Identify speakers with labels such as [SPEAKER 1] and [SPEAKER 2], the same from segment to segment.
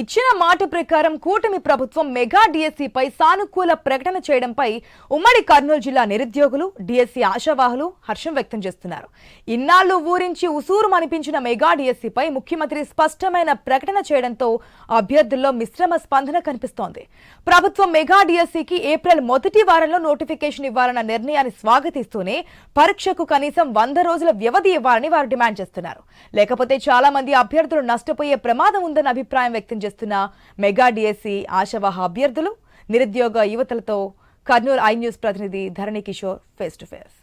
[SPEAKER 1] ఇచ్చిన మాట ప్రకారం కూటమి ప్రభుత్వం మెగా డిఎస్సిపై సానుకూల ప్రకటన చేయడంపై ఉమ్మడి కర్నూలు జిల్లా నిరుద్యోగులు డిఎస్సి ఆశావాహులు హర్షం వ్యక్తం చేస్తున్నారు. ఇన్నాళ్ళు ఊరించి ఉసూరు అనిపించిన మెగా డిఎస్సిపై ముఖ్యమంత్రి స్పష్టమైన ప్రకటన చేయడంతో అభ్యర్థుల్లో మిశ్రమ స్పందన కనిపిస్తోంది. ప్రభుత్వం మెగా డిఎస్సికి ఏప్రిల్ మొదటి వారంలో నోటిఫికేషన్ ఇవ్వాలన్న నిర్ణయాన్ని స్వాగతిస్తూనే పరీక్షకు కనీసం వంద రోజుల వ్యవధి ఇవ్వాలని వారు డిమాండ్ చేస్తున్నారు. లేకపోతే చాలా మంది అభ్యర్థులు నష్టపోయే ప్రమాదం ఉందన్న అభిప్రాయం వ్యక్తం చేస్తున్న మెగా డిఎస్సి ఆశావాహ అభ్యర్థులు నిరుద్యోగ యువతలతో కర్నూలు ఐ న్యూస్ ప్రతినిధి Dharani Kishore face to face.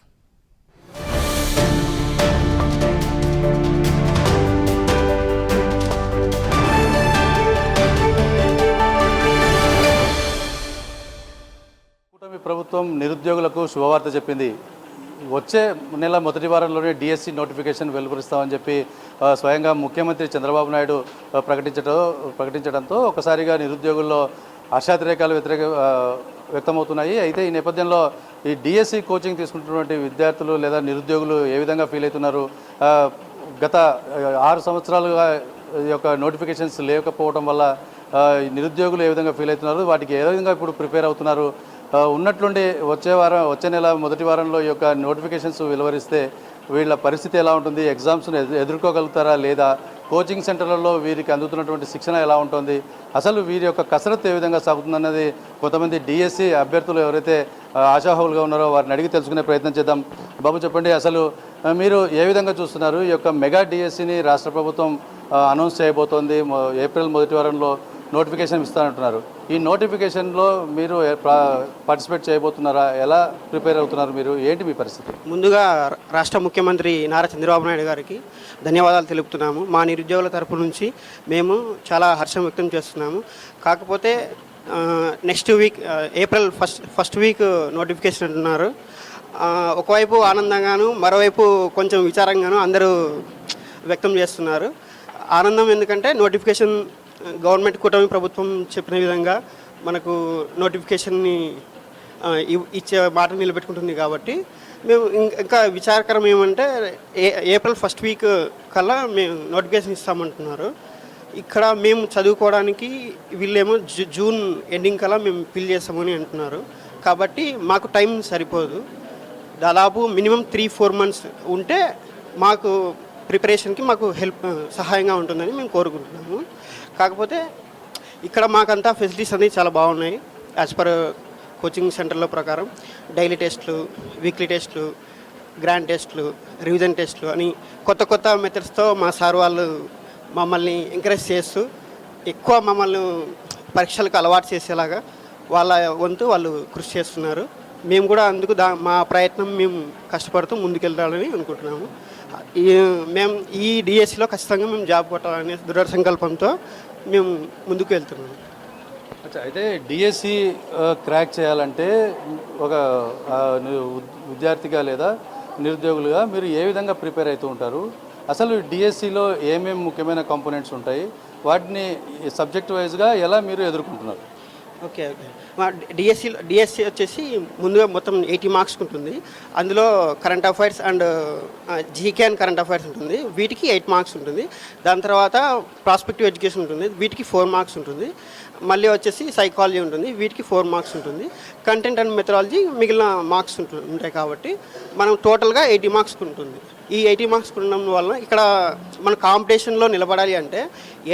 [SPEAKER 2] కూటమి ప్రభుత్వం నిరుద్యోగులకు శుభవార్త చెప్పింది. వచ్చే నెల మొదటి వారంలోనే డిఎస్సి నోటిఫికేషన్ వెలువరిస్తామని చెప్పి స్వయంగా ముఖ్యమంత్రి చంద్రబాబు నాయుడు ప్రకటించడం ప్రకటించడంతో ఒకసారిగా నిరుద్యోగుల్లో హర్షాతిరేకాలు వ్యతిరేక వ్యక్తమవుతున్నాయి. అయితే ఈ నేపథ్యంలో ఈ డిఎస్సి కోచింగ్ తీసుకుంటున్నటువంటి విద్యార్థులు లేదా నిరుద్యోగులు ఏ విధంగా ఫీల్ అవుతున్నారు? గత ఆరు సంవత్సరాలుగా ఈ యొక్క నోటిఫికేషన్స్ లేకపోవడం వల్ల నిరుద్యోగులు ఏ విధంగా ఫీల్ అవుతున్నారు? వాటికి ఏ విధంగా ఇప్పుడు ప్రిపేర్ అవుతున్నారు? ఉన్నట్లుండి వచ్చే వారం వచ్చే నెల మొదటి వారంలో ఈ యొక్క నోటిఫికేషన్స్ వెలువరిస్తే వీళ్ళ పరిస్థితి ఎలా ఉంటుంది? ఎగ్జామ్స్ను ఎదుర్కోగలుగుతారా లేదా? కోచింగ్ సెంటర్లలో వీరికి అందుతున్నటువంటి శిక్షణ ఎలా ఉంటుంది? అసలు వీరి యొక్క కసరత్తు ఏ విధంగా సాగుతుందన్నది కొంతమంది డిఎస్సి అభ్యర్థులు ఎవరైతే ఆశాహులుగా ఉన్నారో వారిని అడిగి తెలుసుకునే ప్రయత్నం చేద్దాం. బాబు చెప్పండి అసలు మీరు ఏ విధంగా చూస్తున్నారు? ఈ యొక్క మెగా డిఎస్సిని రాష్ట్ర ప్రభుత్వం అనౌన్స్ చేయబోతోంది. ఏప్రిల్ మొదటి వారంలో నోటిఫికేషన్ ఇస్తానంటున్నారు. ఈ నోటిఫికేషన్లో మీరు పార్టిసిపేట్ చేయబోతున్నారా? ఎలా ప్రిపేర్ అవుతున్నారు మీరు? ఏంటి మీ పరిస్థితి?
[SPEAKER 3] ముందుగా రాష్ట్ర ముఖ్యమంత్రి నారా చంద్రబాబు నాయుడు గారికి ధన్యవాదాలు తెలుపుతున్నాము. మా నిరుద్యోగుల తరపు నుంచి మేము చాలా హర్షం వ్యక్తం చేస్తున్నాము. కాకపోతే next week April first first week notification అంటున్నారు. ఒకవైపు ఆనందంగాను మరోవైపు కొంచెం విచారంగాను అందరూ వ్యక్తం చేస్తున్నారు. ఆనందం ఎందుకంటే నోటిఫికేషన్ గవర్నమెంట్ కూటమి ప్రభుత్వం చెప్పిన విధంగా మనకు నోటిఫికేషన్ని ఇచ్చే మాట నిలబెట్టుకుంటుంది కాబట్టి మేము ఇంకా విచారకరం ఏమంటే ఏ ఏప్రిల్ ఫస్ట్ వీక్ కల్లా మేము నోటిఫికేషన్ ఇస్తామంటున్నారు. ఇక్కడ మేము చదువుకోవడానికి వీళ్ళేమో జూ- జూన్ ఎండింగ్ కల్లా మేము ఫిల్ చేస్తామని అంటున్నారు. కాబట్టి మాకు టైం సరిపోదు. దాదాపు మినిమం త్రీ ఫోర్ మంత్స్ ఉంటే మాకు ప్రిపరేషన్కి మాకు హెల్ప్ సహాయంగా ఉంటుందని మేము కోరుకుంటున్నాము. కాకపోతే ఇక్కడ మాకంతా ఫెసిలిటీస్ అనేవి చాలా బాగున్నాయి. యాజ్ పర్ కోచింగ్ సెంటర్ల ప్రకారం డైలీ టెస్ట్లు వీక్లీ టెస్ట్లు గ్రాండ్ టెస్ట్లు రివిజన్ టెస్ట్లు అని కొత్త కొత్త మెథడ్స్తో మా సార్ వాళ్ళు మమ్మల్ని ఎంకరేజ్ చేస్తూ ఎక్కువ మమ్మల్ని పరీక్షలకు అలవాటు చేసేలాగా వాళ్ళ వంతు వాళ్ళు కృషి చేస్తున్నారు. మేము కూడా అందుకు దా మా ప్రయత్నం మేము కష్టపడుతూ ముందుకెళ్తామని అనుకుంటున్నాము. మేము ఈ డిఎస్సిలో ఖచ్చితంగా మేము జాబ్ కొట్టాలనే దృఢ సంకల్పంతో మేము ముందుకు
[SPEAKER 2] వెళ్తున్నాం. అయితే డిఎస్సి క్రాక్ చేయాలంటే ఒక విద్యార్థిగా లేదా నిరుద్యోగులుగా మీరు ఏ విధంగా ప్రిపేర్ అవుతూ ఉంటారు? అసలు డిఎస్సిలో ఏమేమి ముఖ్యమైన కాంపోనెంట్స్ ఉంటాయి? వాటిని సబ్జెక్ట్ వైజ్గా ఎలా మీరు ఎదుర్కొంటున్నారు?
[SPEAKER 3] Okay okay. మా డిఎస్సి డిఎస్సి వచ్చేసి ముందుగా మొత్తం ఎయిటీ మార్క్స్ ఉంటుంది. అందులో current affairs and GK and current affairs ఉంటుంది. వీటికి ఎయిట్ మార్క్స్ ఉంటుంది. దాని తర్వాత ప్రాస్పెక్టివ్ ఎడ్యుకేషన్ ఉంటుంది. వీటికి ఫోర్ మార్క్స్ ఉంటుంది. మళ్ళీ వచ్చేసి సైకాలజీ ఉంటుంది. వీటికి ఫోర్ మార్క్స్ ఉంటుంది. కంటెంట్ అండ్ మెథడాలజీ మిగిలిన మార్క్స్ ఉంటుంది ఉంటాయి కాబట్టి మనం టోటల్గా ఎయిటీ మార్క్స్ ఉంటుంది. ఈ ఎయిటీ మార్క్స్ ఉండడం వల్ల ఇక్కడ మన కాంపిటీషన్లో నిలబడాలి అంటే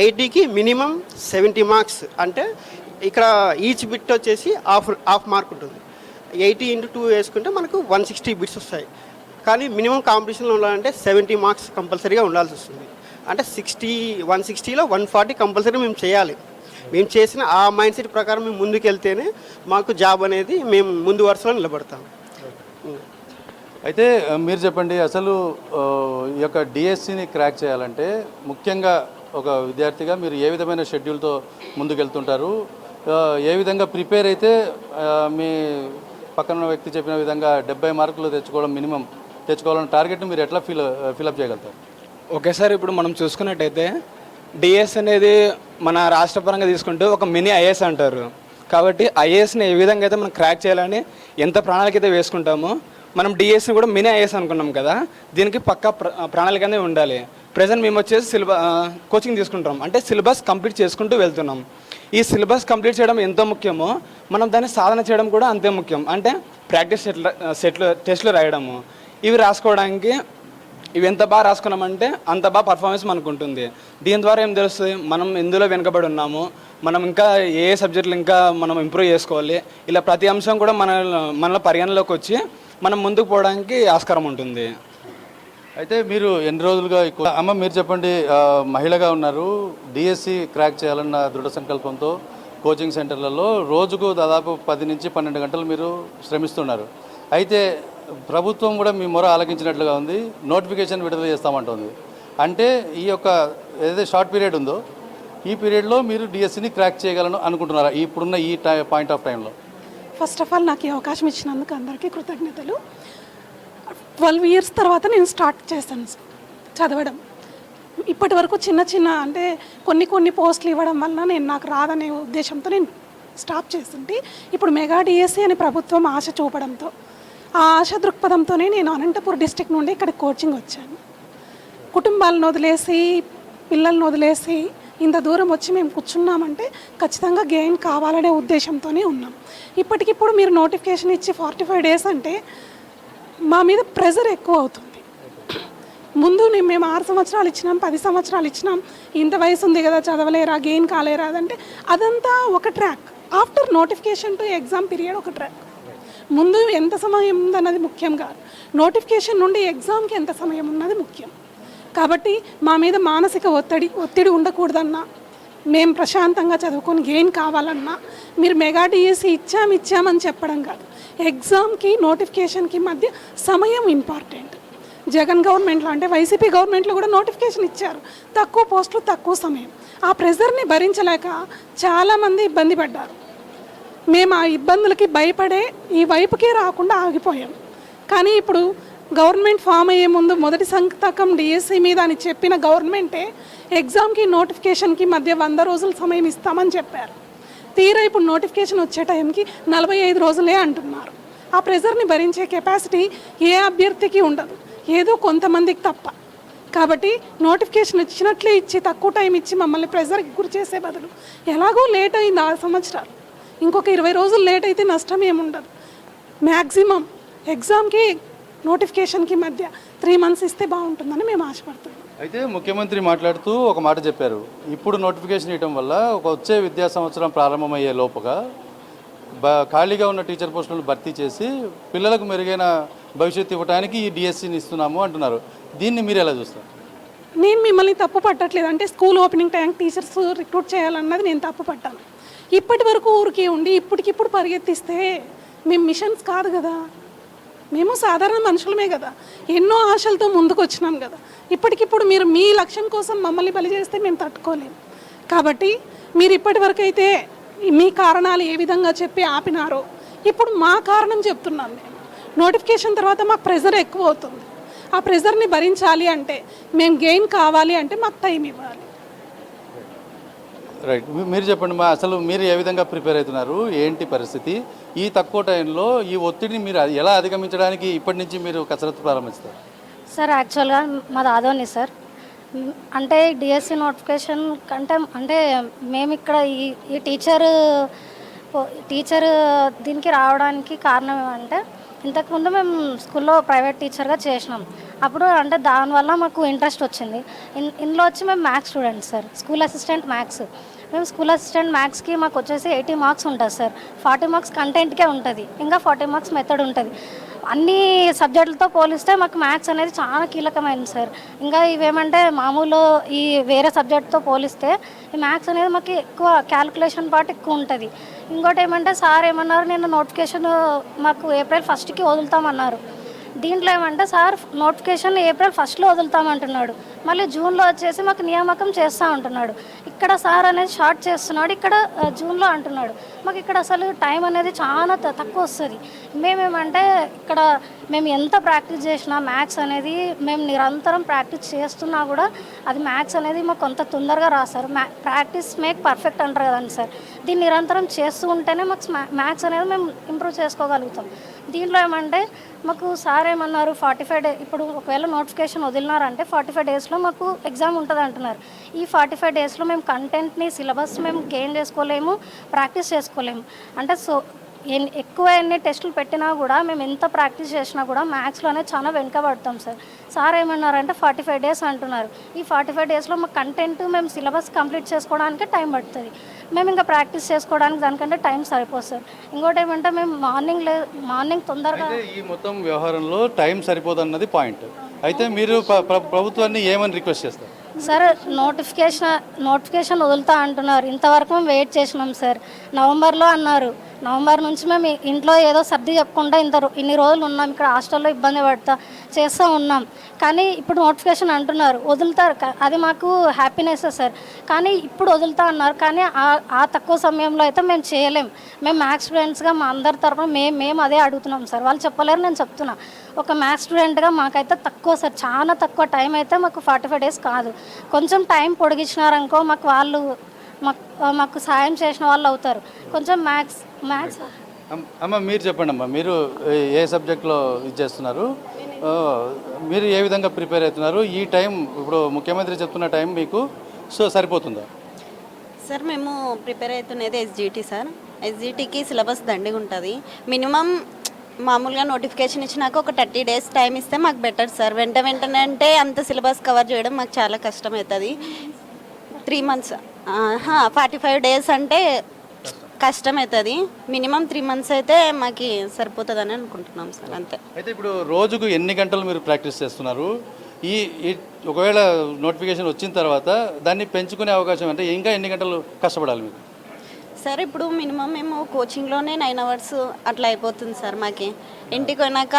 [SPEAKER 3] ఎయిటీకి మినిమం సెవెంటీ మార్క్స్ అంటే ఇక్కడ ఈచ్ బిట్ వచ్చేసి హాఫ్ హాఫ్ మార్క్ ఉంటుంది. ఎయిటీ ఇంటూ టూ వేసుకుంటే మనకు వన్ సిక్స్టీ బిట్స్ వస్తాయి. కానీ మినిమం కాంపిటీషన్లో ఉండాలంటే సెవెంటీ మార్క్స్ కంపల్సరీగా ఉండాల్సి వస్తుంది. అంటే సిక్స్టీ వన్ సిక్స్టీలో వన్ ఫార్టీ కంపల్సరీ మేము చేయాలి. మేము చేసిన ఆ మైండ్ సెట్ ప్రకారం మేము ముందుకు వెళ్తేనే మాకు జాబ్ అనేది మేము ముందు వరుసలో నిలబడతాం.
[SPEAKER 2] అయితే మీరు చెప్పండి అసలు ఈ యొక్క డిఎస్సిని క్రాక్ చేయాలంటే ముఖ్యంగా ఒక విద్యార్థిగా మీరు ఏ విధమైన షెడ్యూల్తో ముందుకెళ్తుంటారు? ఏ విధంగా ప్రిపేర్ అయితే మీ పక్కన వ్యక్తి చెప్పిన విధంగా డెబ్బై మార్కులు తెచ్చుకోవడం మినిమం తెచ్చుకోవాలన్న టార్గెట్ని మీరు ఎట్లా ఫిల్ ఫిలప్ చేయగలుగుతారు?
[SPEAKER 4] ఓకే సార్ ఇప్పుడు మనం చూసుకున్నట్టయితే డిఎస్ అనేది మన రాష్ట్రపరంగా తీసుకుంటే ఒక మినీ ఐఏఎస్ అంటారు. కాబట్టి ఐఏఎస్ని ఏ విధంగా అయితే మనం క్రాక్ చేయాలని ఎంత ప్రణాళిక అయితే వేసుకుంటామో మనం డిఎస్ని కూడా మినీ ఐఏఎస్ అనుకున్నాం కదా దీనికి పక్క ప్రణాళిక అనేది ఉండాలి. ప్రజెంట్ మేము వచ్చేసి సిలబస్ కోచింగ్ తీసుకుంటాం అంటే సిలబస్ కంప్లీట్ చేసుకుంటూ వెళ్తున్నాం. ఈ సిలబస్ కంప్లీట్ చేయడం ఎంతో ముఖ్యమో మనం దాన్ని సాధన చేయడం కూడా అంతే ముఖ్యం. అంటే ప్రాక్టీస్ సెట్లు సెట్లు టెస్ట్లు రాయడము. ఇవి రాసుకోవడానికి ఇవి ఎంత బాగా రాసుకున్నామంటే అంత బాగా పర్ఫార్మెన్స్ మనకు ఉంటుంది దీని ద్వారా ఏం తెలుస్తుంది? మనం ఎందులో వెనుకబడి ఉన్నాము మనం ఇంకా ఏ సబ్జెక్టులు ఇంకా మనం ఇంప్రూవ్ చేసుకోవాలి ఇలా ప్రతి అంశం కూడా మన మనలో పరిగణలోకి వచ్చి మనం ముందుకు పోవడానికి ఆస్కారం ఉంటుంది.
[SPEAKER 2] అయితే మీరు ఎన్ని రోజులుగా ఎక్కువ అమ్మ మీరు చెప్పండి మహిళగా ఉన్నారు. డిఎస్సి క్రాక్ చేయాలన్న దృఢ సంకల్పంతో కోచింగ్ సెంటర్లలో రోజుకు దాదాపు పది నుంచి పన్నెండు గంటలు మీరు శ్రమిస్తున్నారు. అయితే ప్రభుత్వం కూడా మీ మొర ఆలకించినట్లుగా ఉంది. నోటిఫికేషన్ విడుదల చేస్తామంటుంది. అంటే ఈ యొక్క ఏదైతే షార్ట్ పీరియడ్ ఉందో ఈ పీరియడ్లో మీరు డిఎస్సిని క్రాక్ చేయగలను అనుకుంటున్నారా? ఇప్పుడున్న ఈ టై పాయింట్ ఆఫ్ టైంలో
[SPEAKER 5] ఫస్ట్ ఆఫ్ ఆల్ నాకు ఈ అవకాశం ఇచ్చినందుకు అందరికీ కృతజ్ఞతలు. ట్వెల్వ్ ఇయర్స్ తర్వాత నేను స్టార్ట్ చేశాను చదవడం. ఇప్పటి వరకు చిన్న చిన్న అంటే కొన్ని కొన్ని పోస్టులు ఇవ్వడం వల్ల నేను నాకు రాదనే ఉద్దేశంతో నేను స్టాప్ చేస్తుంటే ఇప్పుడు మెగా డిఎస్సి అని ప్రభుత్వం ఆశ చూపడంతో ఆ ఆశ దృక్పథంతోనే నేను అనంతపూర్ డిస్టిక్ నుండి ఇక్కడ కోచింగ్ వచ్చాను. కుటుంబాలను వదిలేసి పిల్లల్ని వదిలేసి ఇంత దూరం వచ్చి మేము కూర్చున్నామంటే ఖచ్చితంగా గెయిన్ కావాలనే ఉద్దేశంతోనే ఉన్నాం. ఇప్పటికిప్పుడు మీరు నోటిఫికేషన్ ఇచ్చి ఫార్టీ ఫైవ్ డేస్ అంటే మా మీద ప్రెజర్ ఎక్కువ అవుతుంది. ముందు నేను మేము ఆరు సంవత్సరాలు ఇచ్చినాం పది సంవత్సరాలు ఇచ్చినాం. ఇంత వయసు ఉంది కదా చదవలేరా గెయిన్ కాలేరా అదంటే అదంతా ఒక track. After notification to exam period ఒక ట్రాక్. ముందు ఎంత సమయం ఉందన్నది ముఖ్యం కాదు. నోటిఫికేషన్ నుండి ఎగ్జామ్కి ఎంత సమయం ఉన్నది ముఖ్యం. కాబట్టి మా మీద మానసిక ఒత్తిడి ఒత్తిడి ఉండకూడదన్నా మేము ప్రశాంతంగా చదువుకొని గెయిన్ కావాలన్నా మీరు మెగా డిఎస్సి ఇచ్చాం ఇచ్చామని చెప్పడం కాదు. ఎగ్జామ్కి నోటిఫికేషన్కి మధ్య సమయం ఇంపార్టెంట్. జగన్ గవర్నమెంట్లో అంటే వైసీపీ గవర్నమెంట్లో కూడా నోటిఫికేషన్ ఇచ్చారు. తక్కువ పోస్టులు తక్కువ సమయం. ఆ ప్రెజర్ని భరించలేక చాలామంది ఇబ్బంది పడ్డారు. మేము ఆ ఇబ్బందులకి భయపడే ఈ వైపుకే రాకుండా ఆగిపోయాం. కానీ ఇప్పుడు గవర్నమెంట్ ఫామ్ అయ్యే ముందు మొదటి సంతకం డిఎస్సి మీద అని చెప్పిన గవర్నమెంటే ఎగ్జామ్కి నోటిఫికేషన్కి మధ్య వంద రోజుల సమయం ఇస్తామని చెప్పారు. తీరా ఇప్పుడు నోటిఫికేషన్ వచ్చే టైంకి నలభై ఐదు రోజులే అంటున్నారు. ఆ ప్రెజర్ని భరించే కెపాసిటీ ఏ అభ్యర్థికి ఉండదు. ఏదో కొంతమందికి తప్ప. కాబట్టి నోటిఫికేషన్ ఇచ్చినట్లే ఇచ్చి తక్కువ టైం ఇచ్చి మమ్మల్ని ప్రెజర్కి గురి చేసే బదులు ఎలాగో లేట్ అయింది ఆరు సంవత్సరాలు. ఇంకొక ఇరవై రోజులు లేట్ అయితే నష్టం ఏముండదు. మ్యాక్సిమం ఎగ్జామ్కి నోటిఫికేషన్కి మధ్య త్రీ మంత్స్ ఇస్తే బాగుంటుందని మేము ఆశపడుతున్నాం.
[SPEAKER 2] అయితే ముఖ్యమంత్రి మాట్లాడుతూ ఒక మాట చెప్పారు. ఇప్పుడు నోటిఫికేషన్ ఇవ్వడం వల్ల ఒక వచ్చే విద్యా సంవత్సరం ప్రారంభమయ్యే లోపుగా బ ఖాళీగా ఉన్న టీచర్ పోస్టులను భర్తీ చేసి పిల్లలకు మెరుగైన భవిష్యత్తు ఇవ్వడానికి ఈ డిఎస్సిని ఇస్తున్నాము అంటున్నారు. దీన్ని మీరు ఎలా చూస్తారు?
[SPEAKER 5] నేను మిమ్మల్ని తప్పు పట్టట్లేదు. అంటే school opening time teachers recruit చేయాలన్నది నేను తప్పు పట్టాను. ఇప్పటి వరకు ఊరికే ఉండి ఇప్పటికిప్పుడు పరిగెత్తిస్తే మేము మిషన్స్ కాదు కదా. మేము సాధారణ మనుషులమే కదా. ఎన్నో ఆశలతో ముందుకు వచ్చినాం కదా. ఇప్పటికిప్పుడు మీరు మీ లక్ష్యం కోసం మమ్మల్ని బలి చేస్తే మేము తట్టుకోలేము కాబట్టి మీరు ఇప్పటి వరకు అయితే మీ కారణాలు ఏ విధంగా చెప్పి ఆపినారో ఇప్పుడు మా కారణం చెప్తున్నాను నేను. నోటిఫికేషన్ తర్వాత మాకు ప్రెజర్ ఎక్కువ అవుతుంది. ఆ ప్రెజర్ని భరించాలి అంటే మేము గెయిన్ కావాలి అంటే మాకు టైం ఇవ్వాలి.
[SPEAKER 2] రైట్. మీరు చెప్పండి మా అసలు మీరు ఏ విధంగా ప్రిపేర్ అవుతున్నారు? ఏంటి పరిస్థితి? ఈ తక్కువ టైంలో ఈ ఒత్తిడిని మీరు అది ఎలా అధిగమించడానికి ఇప్పటి నుంచి మీరు కసరత్తు ప్రారంభిస్తారు?
[SPEAKER 6] సార్ యాక్చువల్గా మాది ఆదోని సార్. అంటే డిఎస్సి నోటిఫికేషన్ కంటే అంటే మేము ఇక్కడ ఈ ఈ టీచర్ టీచర్ దీనికి రావడానికి కారణం ఏమంటే ఇంతకుముందు మేము స్కూల్లో ప్రైవేట్ టీచర్గా చేసినాం. అప్పుడు అంటే దానివల్ల మాకు ఇంట్రెస్ట్ వచ్చింది. ఇన్ ఇందులో వచ్చి మేము maths student sir school assistant maths. మేము స్కూల్ అసిస్టెంట్ మ్యాథ్స్కి మాకు వచ్చేసి ఎయిటీ మార్క్స్ ఉంటుంది సార్. ఫార్టీ మార్క్స్ కంటెంట్కే ఉంటుంది. ఇంకా ఫార్టీ మార్క్స్ మెథడ్ ఉంటుంది. అన్ని సబ్జెక్టులతో పోలిస్తే మాకు మ్యాథ్స్ అనేది చాలా కీలకమైనది సార్. ఇంకా ఇవేమంటే మామూలు ఈ వేరే సబ్జెక్ట్తో పోలిస్తే ఈ మ్యాథ్స్ అనేది మాకు ఎక్కువ క్యాలిక్యులేషన్ పార్ట్ ఎక్కువ ఉంటుంది. ఇంకోటి ఏమంటే సార్ ఏమన్నారు నేను నోటిఫికేషన్ మాకు ఏప్రిల్ ఫస్ట్కి వదులుతామన్నారు. దీంట్లో ఏమంటే సార్ నోటిఫికేషన్ ఏప్రిల్ ఫస్ట్లో వదులుతామంటున్నాడు. మళ్ళీ జూన్లో వచ్చేసి మాకు నియామకం చేస్తూ ఉంటున్నాడు ఇక్కడ సార్ అనేది షార్ట్ చేస్తున్నాడు ఇక్కడ జూన్లో అంటున్నాడు. మాకు ఇక్కడ అసలు టైం అనేది చాలా తక్కువ వస్తుంది. మేమేమంటే ఇక్కడ మేము ఎంత ప్రాక్టీస్ చేసినా మ్యాథ్స్ అనేది మేము నిరంతరం ప్రాక్టీస్ చేస్తున్నా కూడా అది మ్యాథ్స్ అనేది మాకు కొంత తొందరగా రాస్తారు మ్యా ప్రాక్టీస్ మేక్ పర్ఫెక్ట్ అంటారు కదండి సార్. దీన్ని నిరంతరం చేస్తూ ఉంటేనే మాకు మ్యాథ్స్ అనేది మేము ఇంప్రూవ్ చేసుకోగలుగుతాం. దీంట్లో ఏమంటే మాకు సార్ ఏమన్నారు ఫార్టీ ఫైవ్ డే ఇప్పుడు ఒకవేళ నోటిఫికేషన్ వదిలినారంటే ఫార్టీ ఫైవ్ డేస్లో మాకు ఎగ్జామ్ ఉంటుంది అంటున్నారు. ఈ ఫార్టీ ఫైవ్ డేస్లో మేము కంటెంట్ని సిలబస్ మేము గెయిన్ చేసుకోలేము ప్రాక్టీస్ చేసుకోలేము. అంటే సో ఎన్ని ఎక్కువ ఎన్ని టెస్టులు పెట్టినా కూడా మేము ఎంత ప్రాక్టీస్ చేసినా కూడా మ్యాథ్స్లోనే చాలా వెనుకబడతాం సార్. సార్ ఏమన్నారంటే ఫార్టీ ఫైవ్ డేస్ అంటున్నారు. ఈ ఫార్టీ ఫైవ్ డేస్లో మా కంటెంట్ మేము సిలబస్ కంప్లీట్ చేసుకోవడానికి టైం పడుతుంది. మేము ఇంకా ప్రాక్టీస్ చేసుకోవడానికి దానికంటే టైం సరిపోదు సార్. ఇంకోటి ఏమంటే మేము మార్నింగ్ లే మార్నింగ్ తొందరగా
[SPEAKER 2] అయితే ఈ మొత్తం వ్యవహారంలో టైం సరిపోదన్నది పాయింట్. అయితే మీరు ప్ర- ప్ర- ప్రభుత్వాన్ని ఏమని రిక్వెస్ట్ చేస్తారు?
[SPEAKER 6] సార్ నోటిఫికేషన్ నోటిఫికేషన్ వదులుతా అంటున్నారు. ఇంతవరకు మేము వెయిట్ చేసినాం సార్. నవంబర్లో అన్నారు. నవంబర్ నుంచి మేము ఇంట్లో ఏదో సర్ది చెప్పకుండా ఇంత ఇన్ని రోజులు ఉన్నాం ఇక్కడ హాస్టల్లో ఇబ్బంది పడతా చేస్తూ ఉన్నాం. కానీ ఇప్పుడు నోటిఫికేషన్ అంటున్నారు వదులుతారు. అది మాకు హ్యాపీనెస్ సార్. కానీ ఇప్పుడు వదులుతా అన్నారు కానీ ఆ- ఆ తక్కువ సమయంలో అయితే మేము చేయలేం. మేము మ్యాథ్స్ స్టూడెంట్స్గా మా అందరి తరఫున మేము మేము అదే అడుగుతున్నాం సార్. వాళ్ళు చెప్పలేరు నేను చెప్తున్నా. ఒక మ్యాథ్స్ స్టూడెంట్గా మాకైతే తక్కువ సార్. చాలా తక్కువ టైం అయితే మాకు ఫార్టీ ఫైవ్ డేస్ కాదు. కొంచెం టైం పొడిగించినారనుకో మాకు వాళ్ళు మాకు మాకు సాయం చేసిన వాళ్ళు అవుతారు. కొంచెం మ్యాథ్స్ మ్యాథ్స్.
[SPEAKER 2] అమ్- అమ్మ మీరు చెప్పండి అమ్మా మీరు ఏ- సబ్జెక్ట్లో ఇది చేస్తున్నారు? మీరు ఏ విధంగా ప్రిపేర్ అవుతున్నారు? ఈ టైం ఇప్పుడు ముఖ్యమంత్రి చెప్తున్న టైం మీకు సో సరిపోతుందా?
[SPEAKER 7] సార్ మేము ప్రిపేర్ అవుతున్నది ఎస్జిటి సార్. ఎస్జిటికి సిలబస్ దండిగా ఉంటుంది. మినిమం మామూలుగా నోటిఫికేషన్ ఇచ్చినాక ఒక థర్టీ డేస్ టైం ఇస్తే మాకు బెటర్ సార్. వెంట వెంటనే అంటే అంత సిలబస్ కవర్ చేయడం మాకు చాలా కష్టం అవుతుంది three months forty five days అంటే కష్టం అవుతుంది మినిమం త్రీ మంత్స్ అయితే మాకు సరిపోతుందని అనుకుంటున్నాం సార్ అంతే.
[SPEAKER 2] అయితే ఇప్పుడు రోజుకు ఎన్ని గంటలు మీరు ప్రాక్టీస్ చేస్తున్నారు? ఈ ఈ ఒకవేళ నోటిఫికేషన్ వచ్చిన తర్వాత దాన్ని పెంచుకునే అవకాశం అంటే ఇంకా ఎన్ని గంటలు కష్టపడాలి మీకు?
[SPEAKER 7] సార్ ఇప్పుడు మినిమం మేము కోచింగ్లోనే నైన్ అవర్స్ అట్లా అయిపోతుంది సార్ మాకి. ఇంటికి పోయినాక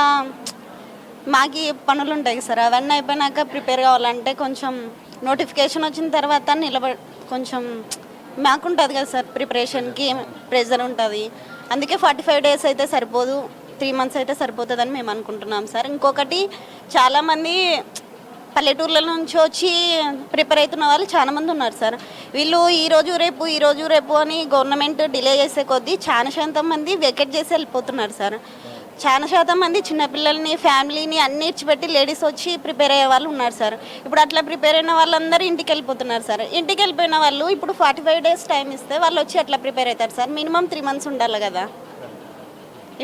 [SPEAKER 7] మాకి పనులు ఉంటాయి సార్ అవన్నీ అయిపోయినాక ప్రిపేర్ కావాలంటే కొంచెం నోటిఫికేషన్ వచ్చిన తర్వాత నిలబ కొంచెం మాకు ఉంటుంది కదా సార్ ప్రిపరేషన్కి ప్రెజర్ ఉంటుంది. అందుకే ఫార్టీ ఫైవ్ డేస్ అయితే సరిపోదు త్రీ మంత్స్ అయితే సరిపోతుందని మేము అనుకుంటున్నాం సార్. ఇంకొకటి చాలామంది పల్లెటూర్ల నుంచి వచ్చి ప్రిపేర్ అవుతున్న వాళ్ళు చాలామంది ఉన్నారు సార్. వీళ్ళు ఈరోజు రేపు ఈ రోజు రేపు అని గవర్నమెంట్ డిలే చేసే కొద్దీ చాలా శాతం మంది వెకెట్ చేసి వెళ్ళిపోతున్నారు సార్. చాలా శాతం మంది చిన్నపిల్లల్ని ఫ్యామిలీని అన్ని ఇచ్చిపెట్టి లేడీస్ వచ్చి ప్రిపేర్ అయ్యే వాళ్ళు ఉన్నారు సార్. ఇప్పుడు అట్లా ప్రిపేర్ అయిన వాళ్ళందరూ ఇంటికి వెళ్ళిపోతున్నారు సార్. ఇంటికి వెళ్ళిపోయిన వాళ్ళు ఇప్పుడు ఫార్టీ ఫైవ్ డేస్ టైం ఇస్తే వాళ్ళు వచ్చి అట్లా ప్రిపేర్ అవుతారు సార్. మినిమం త్రీ మంత్స్ ఉండాలి కదా.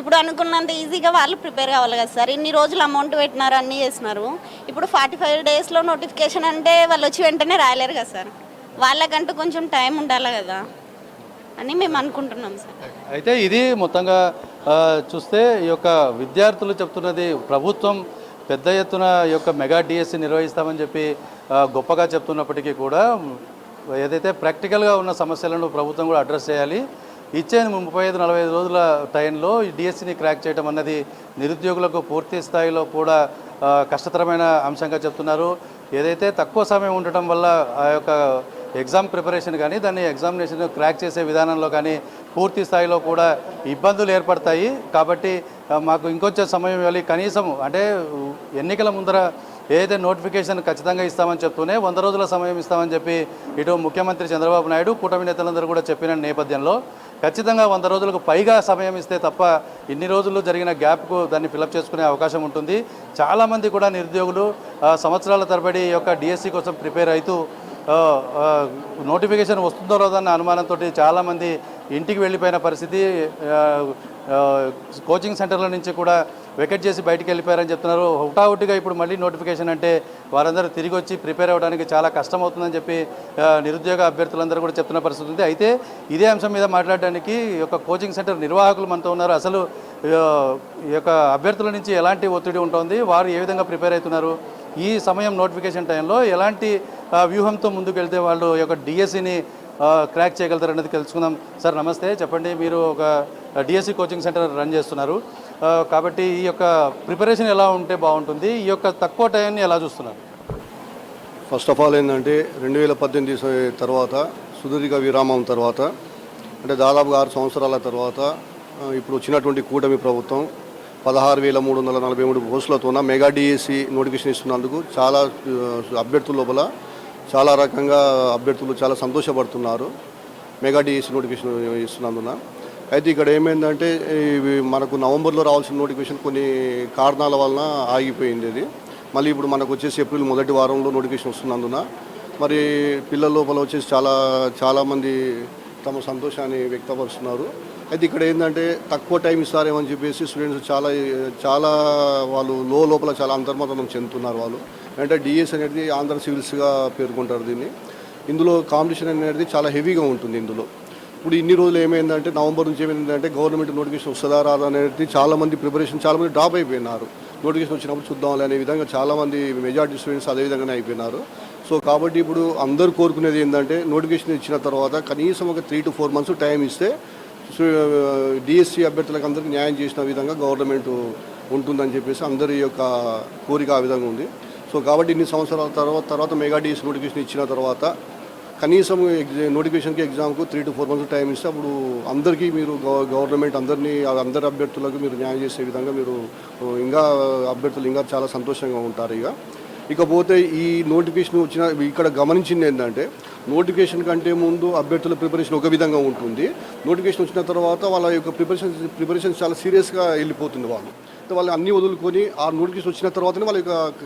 [SPEAKER 7] ఇప్పుడు అనుకున్నంత ఈజీగా వాళ్ళు ప్రిపేర్ కావాలి కదా సార్. ఇన్ని రోజులు అమౌంట్ పెట్టినారు అన్నీ చేసినారు. ఇప్పుడు ఫార్టీ ఫైవ్ డేస్లో నోటిఫికేషన్ అంటే వాళ్ళు వచ్చి వెంటనే రాయలేరు కదా సార్. వాళ్ళకంటూ కొంచెం టైం ఉండాలి కదా అని మేము అనుకుంటున్నాం సార్.
[SPEAKER 2] అయితే ఇది మొత్తంగా చూస్తే ఈ యొక్క విద్యార్థులు చెప్తున్నది ప్రభుత్వం పెద్ద ఎత్తున యొక్క మెగా డిఎస్సి నిర్వహిస్తామని చెప్పి గొప్పగా చెప్తున్నప్పటికీ కూడా ఏదైతే ప్రాక్టికల్గా ఉన్న సమస్యలను ప్రభుత్వం కూడా అడ్రస్ చేయాలి. ఇచ్చే ముప్పై ఐదు నలభై ఐదు రోజుల టైంలో ఈ డిఎస్సిని క్రాక్ చేయడం అన్నది నిరుద్యోగులకు పూర్తి స్థాయిలో కూడా కష్టతరమైన అంశంగా చెప్తున్నారు. ఏదైతే తక్కువ సమయం ఉండటం వల్ల ఆ యొక్క ఎగ్జామ్ ప్రిపరేషన్ కానీ దాన్ని ఎగ్జామినేషన్ క్రాక్ చేసే విధానంలో కానీ పూర్తి స్థాయిలో కూడా ఇబ్బందులు ఏర్పడతాయి. కాబట్టి మాకు ఇంకొంచెం సమయం ఇవ్వాలి. కనీసం అంటే ఎన్నికల ముందర ఏదైతే నోటిఫికేషన్ ఖచ్చితంగా ఇస్తామని చెప్తూనే వంద రోజుల సమయం ఇస్తామని చెప్పి ఇటు ముఖ్యమంత్రి చంద్రబాబు నాయుడు కూటమి నేతలందరూ కూడా చెప్పిన నేపథ్యంలో ఖచ్చితంగా వంద రోజులకు పైగా సమయం ఇస్తే తప్ప ఇన్ని రోజులు జరిగిన గ్యాప్కు దాన్ని ఫిలప్ చేసుకునే అవకాశం ఉంటుంది. చాలామంది కూడా నిరుద్యోగులు సంవత్సరాల తరబడి ఈ యొక్క డిఎస్సి కోసం ప్రిపేర్ అవుతూ నోటిఫికేషన్ వస్తుందో లేదన్న అనుమానంతో చాలామంది ఇంటికి వెళ్ళిపోయిన పరిస్థితి కోచింగ్ సెంటర్ల నుంచి కూడా వెకెట్ చేసి బయటికి వెళ్ళిపోయారని చెప్తున్నారు. హుటాహుటిగా ఇప్పుడు మళ్ళీ నోటిఫికేషన్ అంటే వారందరూ తిరిగి వచ్చి ప్రిపేర్ అవ్వడానికి చాలా కష్టం అవుతుందని చెప్పి నిరుద్యోగ అభ్యర్థులందరూ కూడా చెప్తున్న పరిస్థితి ఉంది. అయితే ఇదే అంశం మీద మాట్లాడడానికి ఒక యొక్క కోచింగ్ సెంటర్ నిర్వాహకులు మనతో ఉన్నారు. అసలు ఈ యొక్క అభ్యర్థుల నుంచి ఎలాంటి ఒత్తిడి ఉంటుంది? వారు ఏ విధంగా ప్రిపేర్ అవుతున్నారు? ఈ సమయం నోటిఫికేషన్ టైంలో ఎలాంటి వ్యూహంతో ముందుకు వెళ్తే వాళ్ళు ఈ యొక్క డిఎస్సిని క్రాక్ చేయగలుగుతారు అనేది తెలుసుకుందాం. సార్ నమస్తే. చెప్పండి మీరు ఒక డిఎస్సి కోచింగ్ సెంటర్ రన్ చేస్తున్నారు. కాబట్టి ఈ యొక్క ప్రిపరేషన్ ఎలా ఉంటే బాగుంటుంది? ఈ యొక్క తక్కువ టైంని ఎలా చూస్తున్నారు?
[SPEAKER 8] ఫస్ట్ ఆఫ్ ఆల్ ఏంటంటే రెండు వేల పద్దెనిమిది తర్వాత సుదీర్ఘ విరామం తర్వాత అంటే దాదాపుగా ఆరు సంవత్సరాల తర్వాత ఇప్పుడు వచ్చినటువంటి కూటమి ప్రభుత్వం పదహారు వేల మూడు వందల నలభై మూడు పోస్టులతోన మెగా డిఎస్సి నోటిఫికేషన్ ఇస్తున్నందుకు చాలా అభ్యర్థుల లోపల చాలా రకంగా అభ్యర్థులు చాలా సంతోషపడుతున్నారు. మెగా డిఎస్సి నోటిఫికేషన్ ఇస్తున్నందున. అయితే ఇక్కడ ఏమైందంటే ఇవి మనకు నవంబర్లో రావాల్సిన నోటిఫికేషన్ కొన్ని కారణాల వలన ఆగిపోయింది ఇది. మళ్ళీ ఇప్పుడు మనకు వచ్చేసి ఏప్రిల్ మొదటి వారంలో నోటిఫికేషన్ వస్తున్నందున మరి పిల్లల లోపల వచ్చేసి చాలా చాలామంది తమ సంతోషాన్ని వ్యక్తపరుస్తున్నారు. అయితే ఇక్కడ ఏంటంటే తక్కువ టైం ఇస్తారేమని చెప్పేసి స్టూడెంట్స్ చాలా చాలా వాళ్ళు లో లోపల చాలా అంతర్మతనం చెందుతున్నారు వాళ్ళు. అంటే డిఎస్ అనేది ఆంధ్ర సివిల్స్గా పేర్కొంటారు దీన్ని. ఇందులో కాంపిటీషన్ అనేది చాలా హెవీగా ఉంటుంది ఇందులో. ఇప్పుడు ఇన్ని రోజులు ఏమైందంటే నవంబర్ నుంచి ఏమైందంటే గవర్నమెంట్ నోటిఫికేషన్ వస్తుందా రాదా అనేది చాలామంది ప్రిపరేషన్ చాలా మంది డ్రాప్ అయిపోయినారు. నోటిఫికేషన్ వచ్చినప్పుడు చూద్దాం అనే విధంగా చాలామంది మెజార్టీ స్టూడెంట్స్ అదే విధంగానే అయిపోయినారు. సో కాబట్టి ఇప్పుడు అందరూ కోరుకునేది ఏంటంటే నోటిఫికేషన్ ఇచ్చిన తర్వాత కనీసం ఒక three to four months time ఇస్తే డిఎస్సి అభ్యర్థులకు అందరికీ న్యాయం చేసిన విధంగా గవర్నమెంట్ ఉంటుందని చెప్పేసి అందరి యొక్క కోరిక ఆ విధంగా ఉంది. సో కాబట్టి ఇన్ని సంవత్సరాల తర్వాత తర్వాత మెగా డిఎస్ నోటిఫికేషన్ ఇచ్చిన తర్వాత కనీసం ఎగ్జా నోటిఫికేషన్కి ఎగ్జామ్కు three to four months time ఇస్తే అప్పుడు అందరికీ మీరు గవర్నమెంట్ అందరినీ అందరి అభ్యర్థులకు మీరు న్యాయం చేసే విధంగా మీరు ఇంకా అభ్యర్థులు ఇంకా చాలా సంతోషంగా ఉంటారు ఇక. ఇకపోతే ఈ నోటిఫికేషన్ వచ్చిన ఇక్కడ గమనించింది ఏంటంటే నోటిఫికేషన్ కంటే ముందు అభ్యర్థుల ప్రిపరేషన్ ఒక విధంగా ఉంటుంది. నోటిఫికేషన్ వచ్చిన తర్వాత వాళ్ళ యొక్క ప్రిపరేషన్ ప్రిపరేషన్ చాలా సీరియస్గా వెళ్ళిపోతుంది వాళ్ళు. వాళ్ళు అన్నీ వదులుకొని ఆ నోటిఫికేషన్ వచ్చిన తర్వాతనే వాళ్ళు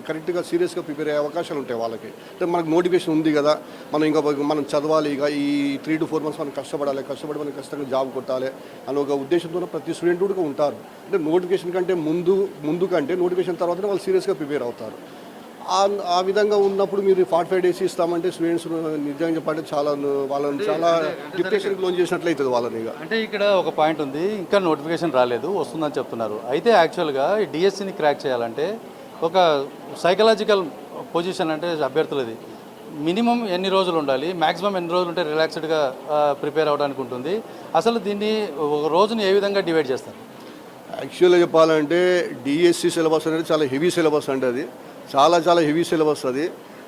[SPEAKER 8] కరెక్ట్గా సీరియస్గా ప్రిపేర్ అయ్యే అవకాశాలు ఉంటాయి వాళ్ళకి. అంటే మనకు నోటిఫికేషన్ ఉంది కదా మనం ఇంకా మనం చదవాలి ఇక ఈ త్రీ టు ఫోర్ మంత్స్ మనం కష్టపడాలి కష్టపడి మనం ఖచ్చితంగా జాబ్ కొట్టాలి అని ఒక ఉద్దేశంతో ప్రతి స్టూడెంట్ కూడా ఉంటారు. అంటే నోటిఫికేషన్ కంటే ముందు ముందు కంటే నోటిఫికేషన్ తర్వాతనే వాళ్ళు సీరియస్గా ప్రిపేర్ అవుతారు. ఆ- విధంగా ఉన్నప్పుడు మీరు ఫార్టీ ఫైవ్ డేస్ ఇస్తామంటే స్టూడెంట్స్ నిజంగా చెప్పాలంటే చాలా వాళ్ళని చాలా డిప్రెషన్కి లోన్ చేసినట్లు అవుతుంది వాళ్ళని ఇక.
[SPEAKER 2] అంటే ఇక్కడ ఒక పాయింట్ ఉంది. ఇంకా నోటిఫికేషన్ రాలేదు వస్తుందని చెప్తున్నారు. అయితే యాక్చువల్గా ఈ డిఎస్సిని క్రాక్ చేయాలంటే ఒక సైకలాజికల్ పొజిషన్ అంటే అభ్యర్థులది. మినిమం ఎన్ని రోజులు ఉండాలి? మ్యాక్సిమం ఎన్ని రోజులు ఉంటే రిలాక్స్డ్గా ప్రిపేర్ అవ్వడానికి ఉంటుంది. అసలు దీన్ని ఒక రోజుని ఏ విధంగా డివైడ్ చేస్తారు?
[SPEAKER 8] యాక్చువల్గా చెప్పాలంటే డిఎస్సి సిలబస్ అనేది చాలా హెవీ సిలబస్ అంటే అది. చాలా చాలా హెవీ సిలబస్ అది.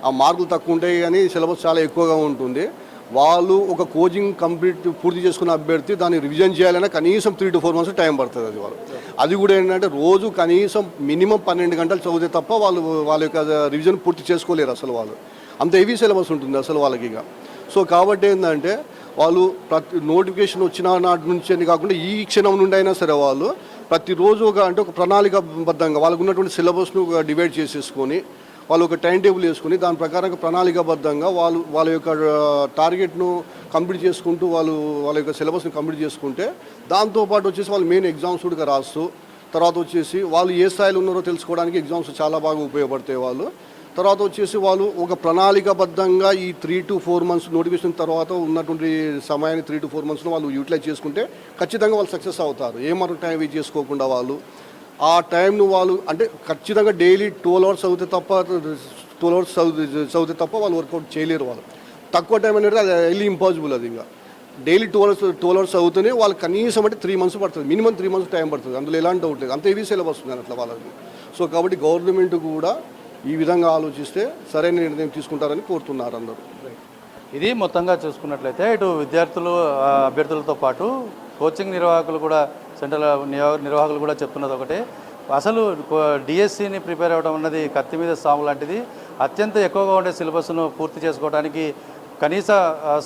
[SPEAKER 8] ఆ మార్కులు తక్కువ ఉంటాయి కానీ సిలబస్ చాలా ఎక్కువగా ఉంటుంది. వాళ్ళు ఒక కోచింగ్ కంప్లీట్ పూర్తి చేసుకున్న అభ్యర్థి దాన్ని రివిజన్ చేయాలన్నా కనీసం three to four months time పడుతుంది అది వాళ్ళు అది కూడా ఏంటంటే రోజు కనీసం మినిమం పన్నెండు గంటలు చదివితే తప్ప వాళ్ళు వాళ్ళ యొక్క రివిజన్ పూర్తి చేసుకోలేరు అసలు వాళ్ళు. అంత హెవీ సిలబస్ ఉంటుంది అసలు వాళ్ళకి ఇక. సో కాబట్టి ఏంటంటే వాళ్ళు ప్రతి నోటిఫికేషన్ వచ్చిన నాటి నుంచి అని కాకుండా ఈ క్షణం నుండి అయినా సరే వాళ్ళు ప్రతిరోజు ఒక అంటే ఒక ప్రణాళికబద్ధంగా వాళ్ళకు ఉన్నటువంటి సిలబస్ను డివైడ్ చేసేసుకొని వాళ్ళు ఒక టైం టేబుల్ వేసుకుని దాని ప్రకారంగా ప్రణాళికాబద్ధంగా వాళ్ళు వాళ్ళ యొక్క టార్గెట్ను కంప్లీట్ చేసుకుంటూ వాళ్ళు వాళ్ళ యొక్క సిలబస్ని కంప్లీట్ చేసుకుంటే దాంతోపాటు వచ్చేసి వాళ్ళు మెయిన్ ఎగ్జామ్స్ కూడా రాస్తూ తర్వాత వచ్చేసి వాళ్ళు ఏ స్థాయిలో ఉన్నారో తెలుసుకోవడానికి ఎగ్జామ్స్ చాలా బాగా ఉపయోగపడతాయి వాళ్ళు. తర్వాత వచ్చేసి వాళ్ళు ఒక ప్రణాళికబద్ధంగా ఈ three to four months notification తర్వాత ఉన్నటువంటి సమయాన్ని త్రీ టు ఫోర్ మంత్స్లో వాళ్ళు యూటిలైజ్ చేసుకుంటే ఖచ్చితంగా వాళ్ళు సక్సెస్ అవుతారు. ఏమాత్రం టైం వేస్ట్ చేసుకోకుండా వాళ్ళు. ఆ టైంను వాళ్ళు అంటే ఖచ్చితంగా డైలీ ట్వెల్వ్ అవర్స్ చదివితే తప్ప ట్వెల్వ్ అవర్స్ చదివి చదివితే తప్ప వాళ్ళు వర్కౌట్ చేయలేరు వాళ్ళు. తక్కువ టైం అనేది అది వెళ్ళి ఇంపాసిబుల్ అది ఇంకా. Daily two hours twelve hours చదువుతూనే వాళ్ళు కనీసం అంటే త్రీ మంత్స్ పడుతుంది. మినిమం త్రీ మంత్స్ టైం పడుతుంది. అందులో ఎలాంటి డౌట్ లేదు. అంత హెవీ సిలబస్ ఉంది అట్లా వాళ్ళకి. సో కాబట్టి గవర్నమెంట్ కూడా ఈ విధంగా ఆలోచిస్తే సరైన నిర్ణయం తీసుకుంటారని కోరుతున్నారు అందరూ.
[SPEAKER 2] ఇది మొత్తంగా చూసుకున్నట్లయితే ఇటు విద్యార్థులు అభ్యర్థులతో పాటు కోచింగ్ నిర్వాహకులు కూడా సెంట్రల్ నిర్వాహకులు కూడా చెప్తున్నది ఒకటే. అసలు డిఎస్సిని ప్రిపేర్ అవ్వడం అన్నది కత్తి మీద సాము లాంటిది. అత్యంత ఎక్కువగా ఉండే సిలబస్ను పూర్తి చేసుకోవడానికి కనీస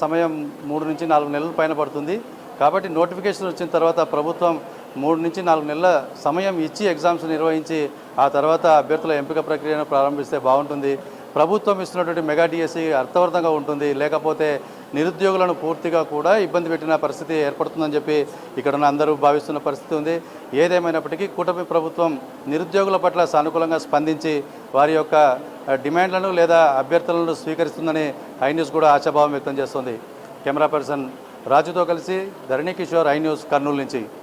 [SPEAKER 2] సమయం మూడు నుంచి నాలుగు నెలల పైన పడుతుంది. కాబట్టి నోటిఫికేషన్ వచ్చిన తర్వాత ప్రభుత్వం మూడు నుంచి నాలుగు నెలల సమయం ఇచ్చి ఎగ్జామ్స్ నిర్వహించి ఆ తర్వాత అభ్యర్థుల ఎంపిక ప్రక్రియను ప్రారంభిస్తే బాగుంటుంది. ప్రభుత్వం ఇస్తున్నటువంటి మెగా డిఎస్సి అర్థవంతంగా ఉంటుంది. లేకపోతే నిరుద్యోగులను పూర్తిగా కూడా ఇబ్బంది పెట్టిన పరిస్థితి ఏర్పడుతుందని చెప్పి ఇక్కడ ఉన్న అందరూ భావిస్తున్న పరిస్థితి ఉంది. ఏదేమైనప్పటికీ కూటమి ప్రభుత్వం నిరుద్యోగుల పట్ల సానుకూలంగా స్పందించి వారి యొక్క డిమాండ్లను లేదా అభ్యర్థులను స్వీకరిస్తుందని ఐ న్యూస్ కూడా ఆశాభావం వ్యక్తం చేస్తుంది. కెమెరా పర్సన్ రాజుతో కలిసి ధరణి కిషోర్ ఐ న్యూస్ కర్నూలు నుంచి.